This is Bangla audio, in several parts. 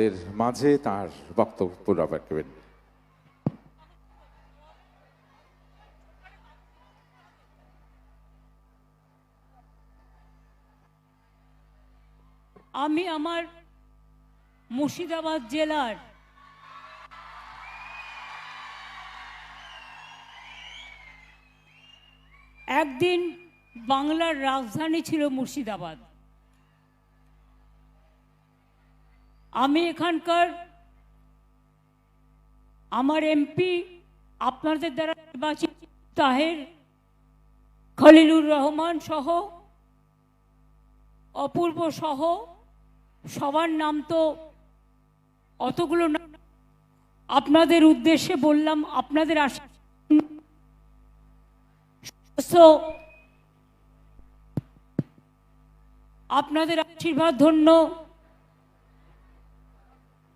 আমাদের মাঝে তার বক্তব্য রাখবেন। আমি আমার মুর্শিদাবাদ জেলার একদিন বাংলার রাজধানী ছিল মুর্শিদাবাদ। আমি এখানকার আমার এমপি আপনাদের দ্বারা নির্বাচিত তাহের খলিলুর রহমান সহ, অপূর্ব সহ, সবার নাম তো অতগুলো নাম আপনাদের উদ্দেশ্যে বললাম, আপনাদের আশা আপনাদের আশীর্বাদ ধন্য।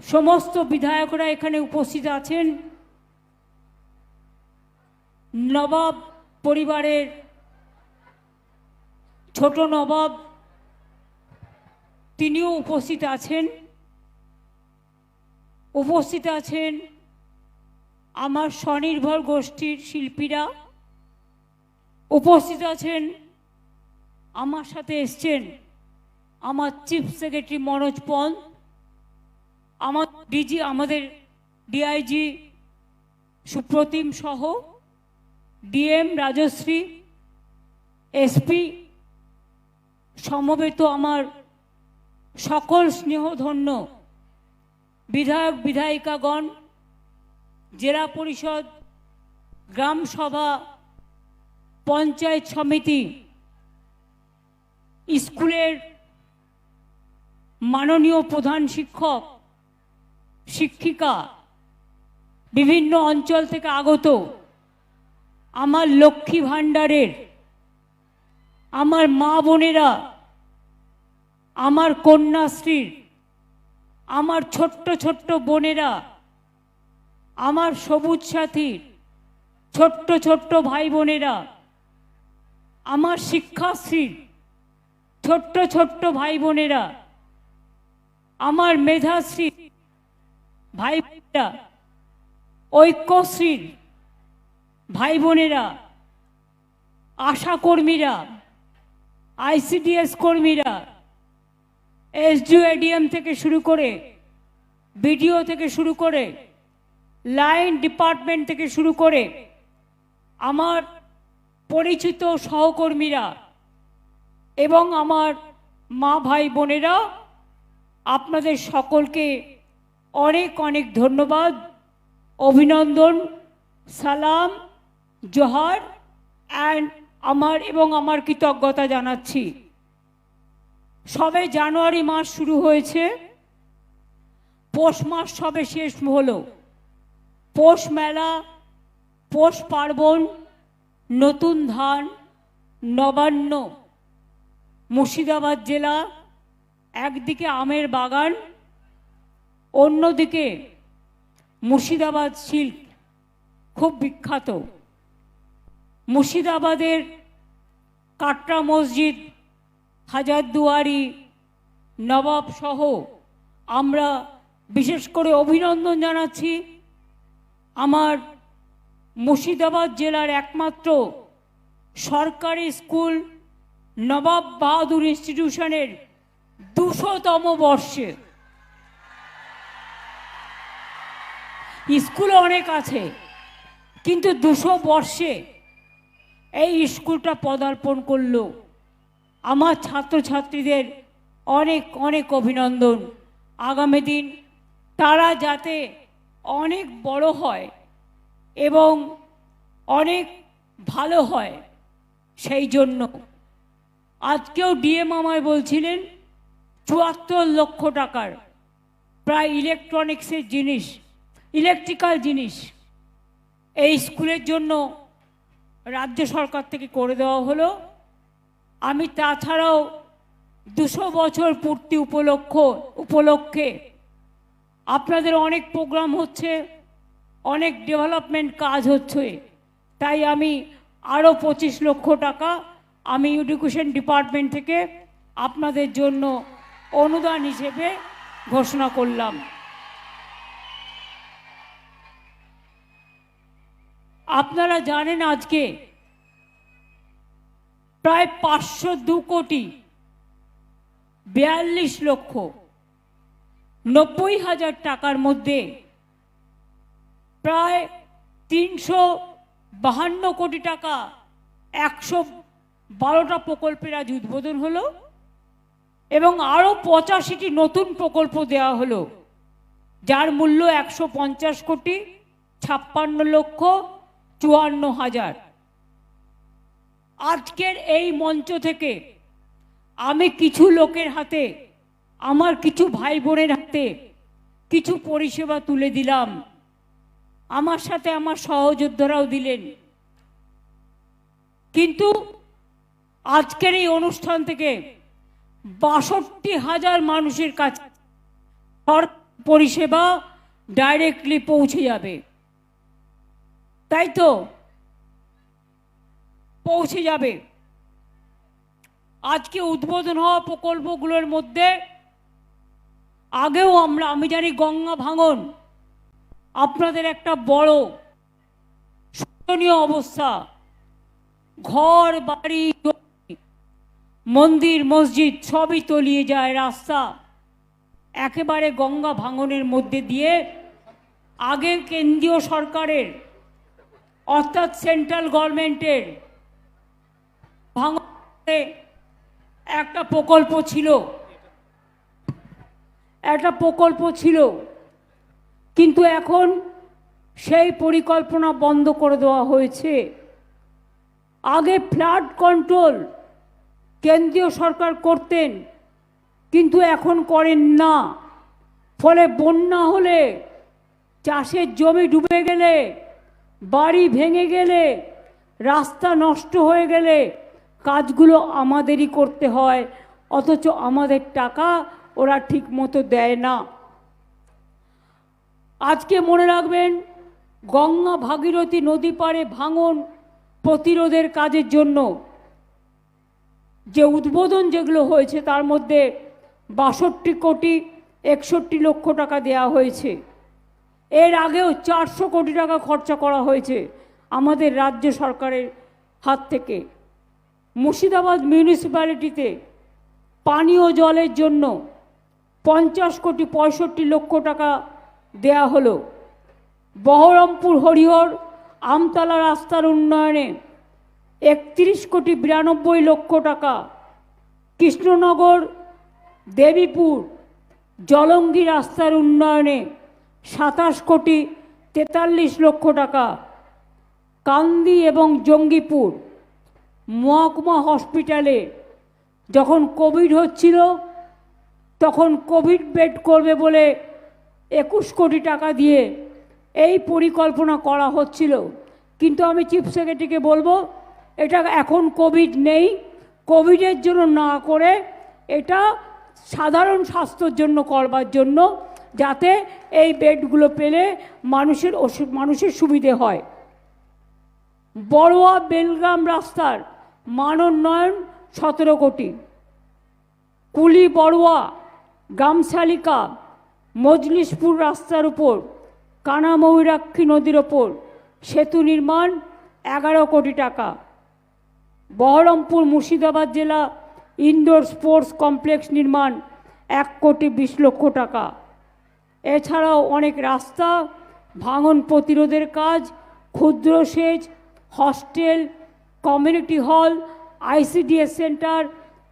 সমস্ত বিধায়করা এখানে উপস্থিত আছেন। নবাব পরিবারের ছোট নবাব, তিনিও উপস্থিত আছেন। উপস্থিত আছেন আমার স্বনির্ভর গোষ্ঠীর শিল্পীরা। উপস্থিত আছেন আমার সাথে এসছেন আমার চিফ সেক্রেটারি মনোজ আমার ডিজি আমাদের ডিআইজি সুপ্রতিম সহ ডিএম রাজশ্রী এসপি সমবেত আমার সকল স্নেহধন্য বিধায়ক, বিধায়িকাগণ, জেলা পরিষদ, গ্রাম সভা, পঞ্চায়েত সমিতি, স্কুলের মাননীয় প্রধান শিক্ষক শিক্ষিকা বিভিন্ন অঞ্চল থেকে আগত। আমার লক্ষ্মী ভাণ্ডারের, আমার মা বোনেরা, আমার কন্যাশ্রীর, আমার ছোট্ট ছোট্ট বোনেরা, আমার সবুজ সাথীর, ছোট্ট ছোট্ট ভাই বোনেরা, আমার শিক্ষাশ্রীর, ছোট্ট ছোট্ট ভাই বোনেরা, আমার মেধাশ্রী ভাই ঐক্যশ্রীর ভাই বোনেরা আশা কর্মীরা আইসিডিএস কর্মীরা এসডিও এডিএম থেকে শুরু করে বিডিও থেকে শুরু করে লাইন ডিপার্টমেন্ট থেকে শুরু করে আমার পরিচিত সহকর্মীরা এবং আমার মা ভাই বোনেরা আপনাদের সকলকে অনেক অনেক ধন্যবাদ। অভিনন্দন, সালাম, জোহার অ্যান্ড আমার এবং আমার কৃতজ্ঞতা জানাচ্ছি। সবে জানুয়ারি মাস শুরু হয়েছে। পৌষ মাস সবে শেষ হলো। পৌষ মেলা, পৌষ পার্বণ, নতুন ধান, নবান্ন, মুর্শিদাবাদ জেলা, একদিকে আমের বাগান অন্যদিকে মুর্শিদাবাদ সিল্ক খুব বিখ্যাত। মুর্শিদাবাদের কাটরা মসজিদ, হাজারদুয়ারি, নবাব সহ আমরা বিশেষ করে অভিনন্দন জানাচ্ছি। আমার মুর্শিদাবাদ জেলার একমাত্র সরকারি স্কুল নবাব বাহাদুর ইনস্টিটিউশনের দুশোতম বর্ষে। স্কুল অনেক আছে, কিন্তু দুশো বর্ষে এই স্কুলটা পদার্পণ করল। আমার ছাত্রছাত্রীদের অনেক অনেক অভিনন্দন। আগামী দিন তারা যাতে অনেক বড় হয় এবং অনেক ভালো হয় সেই জন্য। আজকেও ডিএম আমায় বলছিলেন, চুয়াত্তর লক্ষ টাকার প্রায় ইলেকট্রনিক্সের জিনিস ইলেকট্রিক্যাল জিনিস। এই স্কুলের জন্য রাজ্য সরকার থেকে করে দেওয়া হলো। আমি তাছাড়াও দুশো বছর পূর্তি উপলক্ষ, উপলক্ষে আপনাদের অনেক প্রোগ্রাম হচ্ছে, অনেক ডেভেলপমেন্ট কাজ হচ্ছে। তাই আমি আরও পঁচিশ লক্ষ টাকা আমি এডুকেশন ডিপার্টমেন্ট থেকে আপনাদের জন্য অনুদান হিসেবে ঘোষণা করলাম। আপনারা জানেন আজকে প্রায় পাঁচশো দু কোটি বিয়াল্লিশ লক্ষ নব্বই হাজার টাকার মধ্যে প্রায় তিনশো বাহান্ন কোটি টাকা একশো বারোটা প্রকল্পের আজ উদ্বোধন হলো এবং আরও পঁচাশিটি নতুন প্রকল্প দেওয়া হলো, যার মূল্য একশো পঞ্চাশ কোটি ছাপ্পান্ন লক্ষ চুয়ান্ন হাজার। আজকের এই মঞ্চ থেকে আমি কিছু লোকের হাতে, আমার কিছু ভাই বোনের হাতে কিছু পরিষেবা তুলে দিলাম। আমার সাথে আমার সহযোদ্ধারাও দিলেন। কিন্তু আজকের এই অনুষ্ঠান থেকে বাষট্টি হাজার মানুষের কাছে পরিষেবা ডাইরেক্টলি পৌঁছে যাবে। তাই তো পৌঁছে যাবে। আজকে উদ্বোধন হওয়া প্রকল্পগুলোর মধ্যে আগেও আমরা, আমি জানি গঙ্গা ভাঙন আপনাদের একটা বড় শোচনীয় অবস্থা। ঘর, বাড়ি মন্দির, মসজিদ সবই তলিয়ে যায় রাস্তা। একেবারে গঙ্গা ভাঙনের মধ্যে দিয়ে আগে কেন্দ্রীয় সরকারের অর্থাৎ সেন্ট্রাল গভর্নমেন্টের ভাঙে একটা প্রকল্প ছিল। একটা প্রকল্প ছিল। কিন্তু এখন সেই পরিকল্পনা বন্ধ করে দেওয়া হয়েছে। আগে ফ্লাড কন্ট্রোল কেন্দ্রীয় সরকার করতেন, কিন্তু এখন করেন না। ফলে বন্যা হলে চাষের জমি ডুবে গেলে বাড়ি ভেঙে গেলে, রাস্তা নষ্ট হয়ে গেলে কাজগুলো আমাদেরই করতে হয়, অথচ আমাদের টাকা ওরা ঠিক মতো দেয় না। আজকে মনে রাখবেন, গঙ্গা ভাগীরথী নদী পাড়ে ভাঙন প্রতিরোধের কাজের জন্য যে উদ্বোধন যেগুলো হয়েছে, তার মধ্যে বাষট্টি কোটি একষট্টি লক্ষ টাকা দেওয়া হয়েছে। এর আগেও চারশো কোটি টাকা খরচা করা হয়েছে আমাদের রাজ্য সরকারের হাত থেকে। মুর্শিদাবাদ মিউনিসিপ্যালিটিতে পানীয় জলের জন্য পঞ্চাশ কোটি পঁয়ষট্টি লক্ষ টাকা দেয়া হলো। বহরমপুর হরিহর আমতলা রাস্তার উন্নয়নে একত্রিশ কোটি বিরানব্বই লক্ষ টাকা। কৃষ্ণনগর, দেবীপুর, জলঙ্গি রাস্তার উন্নয়নে সাতাশ কোটি তেতাল্লিশ লক্ষ টাকা। কান্দি এবং জঙ্গিপুর মহকুমা হসপিটালে যখন কোভিড হচ্ছিল, তখন কোভিড বেড করবে বলে একুশ কোটি টাকা দিয়ে এই পরিকল্পনা করা হচ্ছিল। কিন্তু আমি চিফ সেক্রেটারিকে বলব, এটা এখন কোভিড নেই। কোভিডের জন্য না করে এটা সাধারণ স্বাস্থ্যর জন্য করবার জন্য যাতে এই বেডগুলো পেলে মানুষের ওষুধ মানুষের সুবিধে হয়। বড়োয়া বেলগ্রাম রাস্তার মান উন্নয়ন সতেরো কোটি। কুলি বড়োয়া গামশালিকা মজলিশপুর রাস্তার উপর, কানাময়ূরাক্ষী নদীর ওপর সেতু নির্মাণ এগারো কোটি টাকা। বহরমপুর মুর্শিদাবাদ জেলা ইনডোর স্পোর্টস কমপ্লেক্স নির্মাণ এক কোটি বিশ লক্ষ টাকা। এছাড়াও অনেক রাস্তা, ভাঙন প্রতিরোধের কাজ, ক্ষুদ্র সেচ hostel community hall ICDS centre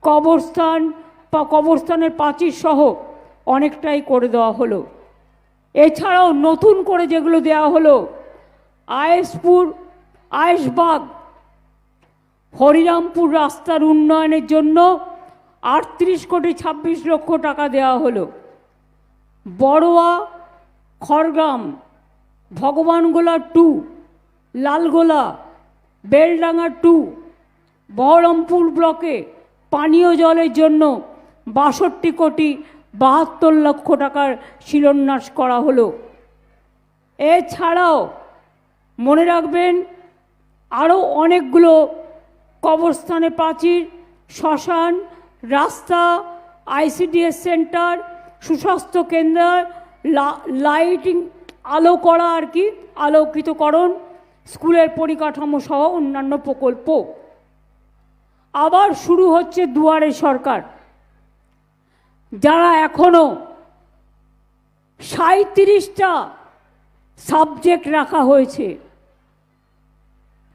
কবরস্থান বা কবরস্থানের প্রাচীর সহ অনেকটাই করে দেওয়া হলো। এছাড়াও নতুন করে যেগুলো দেওয়া হলো, আয়েশপুর, আয়েশবাগ, হরিরামপুর রাস্তার উন্নয়নের জন্য আটত্রিশ কোটি ছাব্বিশ লক্ষ টাকা দেওয়া হলো। বড়োয়া, খড়গ্রাম, ভগবানগোলা টু, লালগোলা, বেলডাঙ্গা টু, বহরমপুর ব্লকে পানীয় জলের জন্য বাষট্টি কোটি বাহাত্তর লক্ষ টাকার শিলান্যাস করা হলো। এছাড়াও মনে রাখবেন, আরও অনেকগুলো কবরস্থানে প্রাচীর, শ্মশান, রাস্তা, আইসিডিএস সেন্টার সুস্বাস্থ্য কেন্দ্র লাইটিং আলো করা আর কি, আলোকিতকরণ, স্কুলের পরিকাঠামো সহ অন্যান্য প্রকল্প। আবার শুরু হচ্ছে দুয়ারে সরকার। যারা এখনও সাঁত্রিশটা সাবজেক্ট রাখা হয়েছে,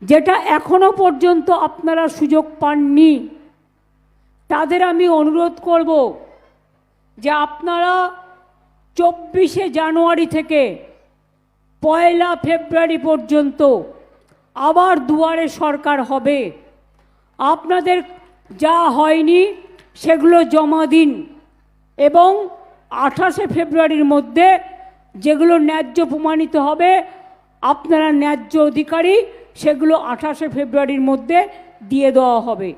যেটা এখনও পর্যন্ত আপনারা সুযোগ পাননি, তাদের আমি অনুরোধ করব যে আপনারা চব্বিশে জানুয়ারি থেকে পয়লা ফেব্রুয়ারি পর্যন্ত আবার দুয়ারে সরকার হবে। আপনাদের যা হয়নি সেগুলো জমা দিন এবং আঠাশে ফেব্রুয়ারির মধ্যে যেগুলো ন্যায্য প্রমাণিত হবে, আপনারা ন্যায্য অধিকারী সেগুলো আঠাশে ফেব্রুয়ারির মধ্যে দিয়ে দেওয়া হবে।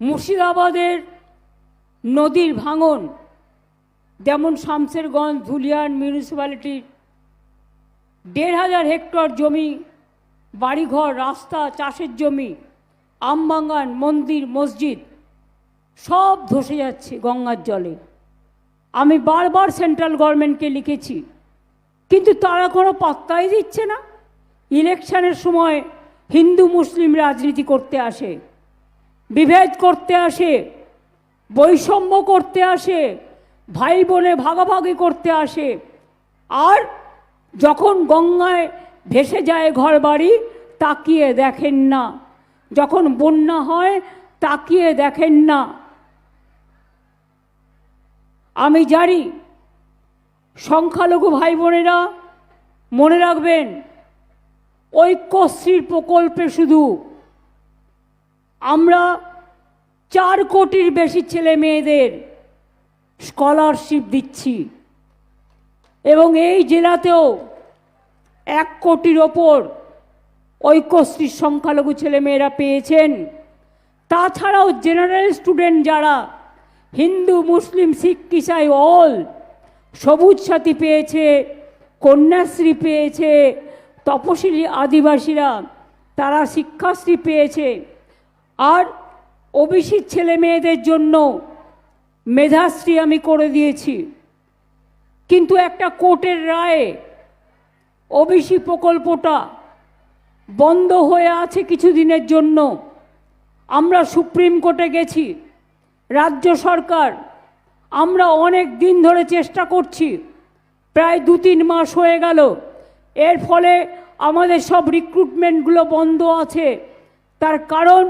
মুর্শিদাবাদের নদীর ভাঙন, যেমন শামসেরগঞ্জ ধুলিয়ান মিউনিসিপ্যালিটির দেড় হাজার হেক্টর জমি, বাড়িঘর, রাস্তা, চাষের জমি, আমবাগান, মন্দির, মসজিদ, সব ধসে যাচ্ছে গঙ্গার জলে। আমি বারবার সেন্ট্রাল গভর্নমেন্টকে লিখেছি, কিন্তু তারা কোনো পাত্তাই দিচ্ছে না। ইলেকশনের সময় হিন্দু মুসলিম রাজনীতি করতে আসে। বিভেদ করতে আসে, বৈষম্য করতে আসে ভাই বোনে ভাগাভাগি করতে আসে। আর যখন গঙ্গায় ভেসে যায় ঘর বাড়ি তাকিয়ে দেখেন না। যখন বন্যা হয়, তাকিয়ে দেখেন না। আমি জানি, সংখ্যালঘু ভাই বোনেরা মনে রাখবেন, ঐক্যশ্রীর প্রকল্পে শুধু আমরা চার কোটির বেশি ছেলে মেয়েদের স্কলারশিপ দিচ্ছি। এবং এই জেলাতেও এক কোটির ওপর ঐক্যশ্রীর সংখ্যালঘু ছেলেমেয়েরা পেয়েছেন। তাছাড়াও জেনারেল স্টুডেন্ট যারা, হিন্দু, মুসলিম, শিখ, ইসাই অল সবুজ সাথী পেয়েছে, কন্যাশ্রী পেয়েছে, তপশিলি আদিবাসীরা, তারা শিক্ষাশ্রী পেয়েছে। আর ওবিসি ছেলে মেয়েদের জন্য মেধাশ্রী আমি করে দিয়েছি। কিন্তু একটা কোর্টের রায়ে ওবিসি প্রকল্পটা বন্ধ হয়ে আছে কিছুদিনের জন্য। আমরা সুপ্রিম কোর্টে গেছি, রাজ্য সরকার, আমরা অনেক দিন ধরে চেষ্টা করছি, প্রায় দু তিন মাস হয়ে গেল। এর ফলে আমাদের সব রিক্রুটমেন্টগুলো বন্ধ আছে। তার কারণ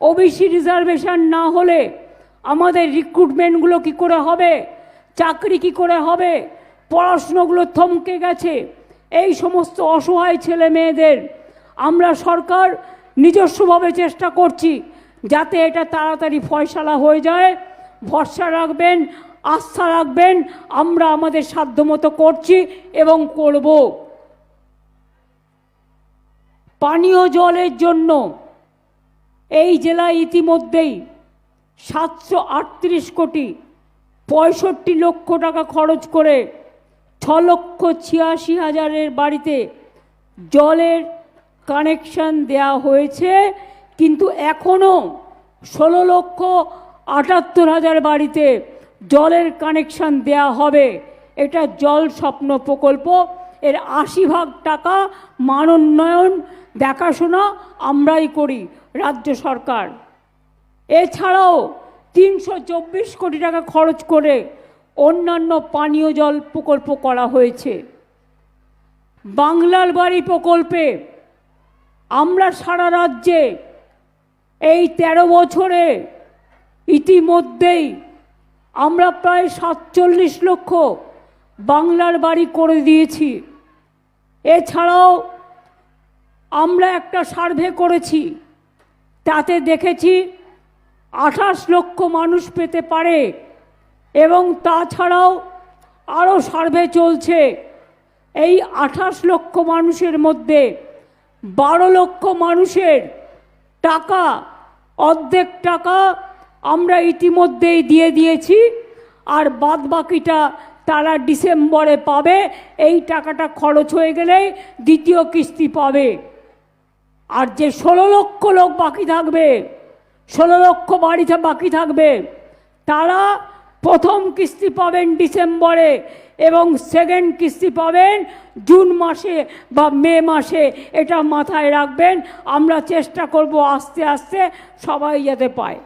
ওবিসি রিজার্ভেশন না হলে আমাদের রিক্রুটমেন্টগুলো কি করে হবে? চাকরি কি করে হবে? পড়াশুনোগুলো থমকে গেছে। এই সমস্ত অসহায় ছেলে মেয়েদের আমরা সরকার নিজস্বভাবে চেষ্টা করছি যাতে এটা তাড়াতাড়ি ফয়সালা হয়ে যায়। ভরসা রাখবেন, আস্থা রাখবেন, আমরা আমাদের সাধ্যমতো করছি এবং করব। পানীয় জলের জন্য এই জেলায় ইতিমধ্যেই সাতশো আটত্রিশ কোটি পঁয়ষট্টি লক্ষ টাকা খরচ করে ছ লক্ষ ছিয়াশি হাজারের বাড়িতে জলের কানেকশন দেয়া হয়েছে, কিন্তু এখনও ষোলো লক্ষ আটাত্তর হাজার বাড়িতে জলের কানেকশন দেয়া হবে। এটা জল স্বপ্ন প্রকল্প। এর আশি ভাগ টাকা মানোন্নয়ন দেখাশোনা আমরাই করি। রাজ্য সরকার। এছাড়াও তিনশো চব্বিশ কোটি টাকা খরচ করে অন্যান্য পানীয় জল প্রকল্প করা হয়েছে। বাংলার বাড়ি প্রকল্পে আমরা সারা রাজ্যে এই তেরো বছরে ইতিমধ্যেই আমরা প্রায় সাতচল্লিশ লক্ষ বাংলার বাড়ি করে দিয়েছি। এছাড়াও আমরা একটা সার্ভে করেছি। তাতে দেখেছি আঠাশ লক্ষ মানুষ পেতে পারে এবং তাছাড়াও আরও সার্ভে চলছে। এই আঠাশ লক্ষ মানুষের মধ্যে বারো লক্ষ মানুষের টাকা, অর্ধেক টাকা আমরা ইতিমধ্যেই দিয়ে দিয়েছি আর বাদ বাকিটা তারা ডিসেম্বরে পাবে। এই টাকাটা খরচ হয়ে গেলেই দ্বিতীয় কিস্তি পাবে। আর যে ষোলো লক্ষ লোক বাকি থাকবে, ষোলো লক্ষ বাড়িতে বাকি থাকবে, তারা প্রথম কিস্তি পাবেন ডিসেম্বরে এবং সেকেন্ড কিস্তি পাবেন জুন মাসে বা মে মাসে। এটা মাথায় রাখবেন, আমরা চেষ্টা করব আস্তে আস্তে সবাই যাতে পায়।